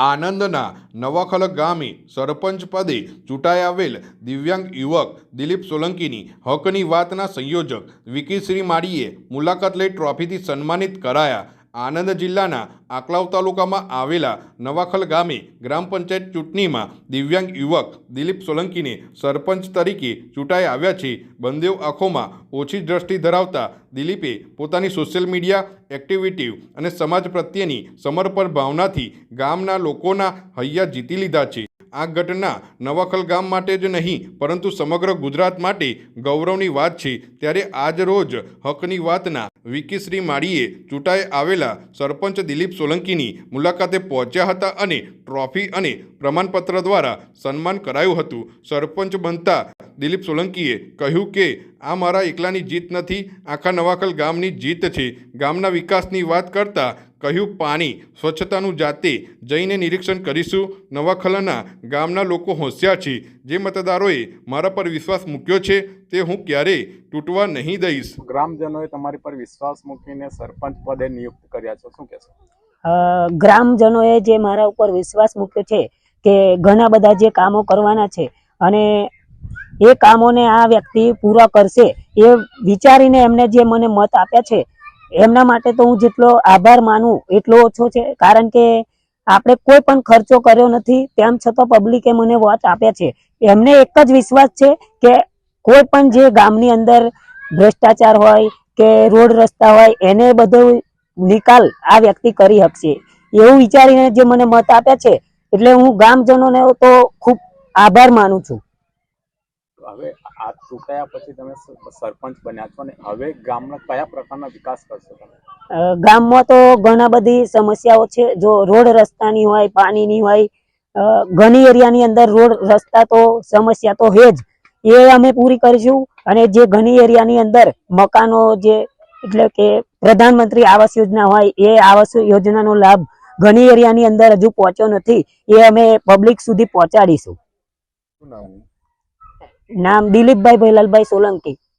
આનંદના નવાખલ ગામે સરપંચ પદે ચૂંટાઈ આવેલ દિવ્યાંગ યુવક દિલીપ સોલંકીની હકની વાતના સંયોજક વિકી શ્રી માળીએ મુલાકાત લઈ ટ્રોફીથી સન્માનિત કરાયા આનંદ જિલ્લાના આકલાવ તાલુકામાં આવેલા નવાખલ ગામે ગ્રામ પંચાયત ચૂંટણીમાં દિવ્યાંગ યુવક દિલીપ સોલંકીને સરપંચ તરીકે ચૂંટાઈ આવ્યા છે. બંદેવ આંખોમાં ઓછી દ્રષ્ટિ ધરાવતા દિલીપે પોતાની સોશિયલ મીડિયા એક્ટિવિટી અને સમાજ પ્રત્યેની સમર્પણ ભાવનાથી ગામના લોકોના હૈયા જીતી લીધા છે. આ ઘટના નવાખલ ગામ માટે જ નહીં, પરંતુ સમગ્ર ગુજરાત માટે ગૌરવની વાત છે. ત્યારે આજ રોજ હકની વાતના વિકીશ્રી માળીએ ચૂંટાઈ આવેલા સરપંચ દિલીપ સોલંકીની મુલાકાતે પહોંચ્યા હતા અને ટ્રોફી અને પ્રમાણપત્ર દ્વારા સન્માન કરાયું હતું. સરપંચ બનતા દિલીપ સોલંકીએ કહ્યું કે, આ મારા એકલાની જીત નથી, આખા નવાખલ ગામની જીત છે. ગામના વિકાસની વાત કરતાં કહ્યું પાણી સ્વચ્છતાનું જાતે જઈને નિરીક્ષણ કરીશું. નવાખલના ગામના લોકો હોશિયાર છે. જે મતદારોએ મારા પર વિશ્વાસ મૂક્યો છે તે હું ક્યારેય તૂટવા નહીં દઈશ. ગ્રામજનોએ તમારી પર વિશ્વાસ મૂકીને સરપંચ પદે નિયુક્ત કર્યા છે. શું કહેશો? ગ્રામજનોએ જે મારા ઉપર વિશ્વાસ મૂક્યો છે કે ઘણા બધા જે કામો કરવાના છે અને એ કામોને આ વ્યક્તિ પૂરા કરશે એ વિચારીને એમને જે મને મત આપ્યા છે એમના માટે તો હું જેટલો આભાર માનું, એટલો ઓછો છે. કારણ કે આપણે કોઈ પણ ખર્ચો કર્યો નથી, તેમ છતાં પબ્લિકે મને વોચ આપ્યા છે. એમને એક જ વિશ્વાસ છે કે કોઈ પણ જે ગામની અંદર ભ્રષ્ટાચાર હોય કે રોડ રસ્તા હોય, એને બધો નિકાલ આ વ્યક્તિ કરી શકશે. એવું વિચારીને જે મને મત આપ્યા છે, એટલે હું ગામજનોને તો ખૂબ આભાર માનું છું. હવે આ ચૂંટાયા પછી તમે સરપંચ બન્યા છો અને હવે ગામના કયા પ્રકારના વિકાસ કરશો તમે? ગામમાં તો ઘણા બધી સમસ્યાઓ છે. જો રોડ રસ્તાની હોય પાણીની હોય ઘણી એરિયાની અંદર રોડ રસ્તા તો સમસ્યા તો છે જ. એ અમે પૂરી કરીશું અને જે ઘણી એરિયાની અંદર મકાનો જે એટલે કે પ્રધાનમંત્રી આવાસ યોજના હોય એ આવાસ યોજનાનો લાભ ઘણી એરિયાની અંદર હજુ પહોંચ્યો નથી. એ અમે પબ્લિક સુધી પહોંચાડીશું. શું નામ? નામ દિલીપભાઈ ભૈલાલભાઈ સોલંકી.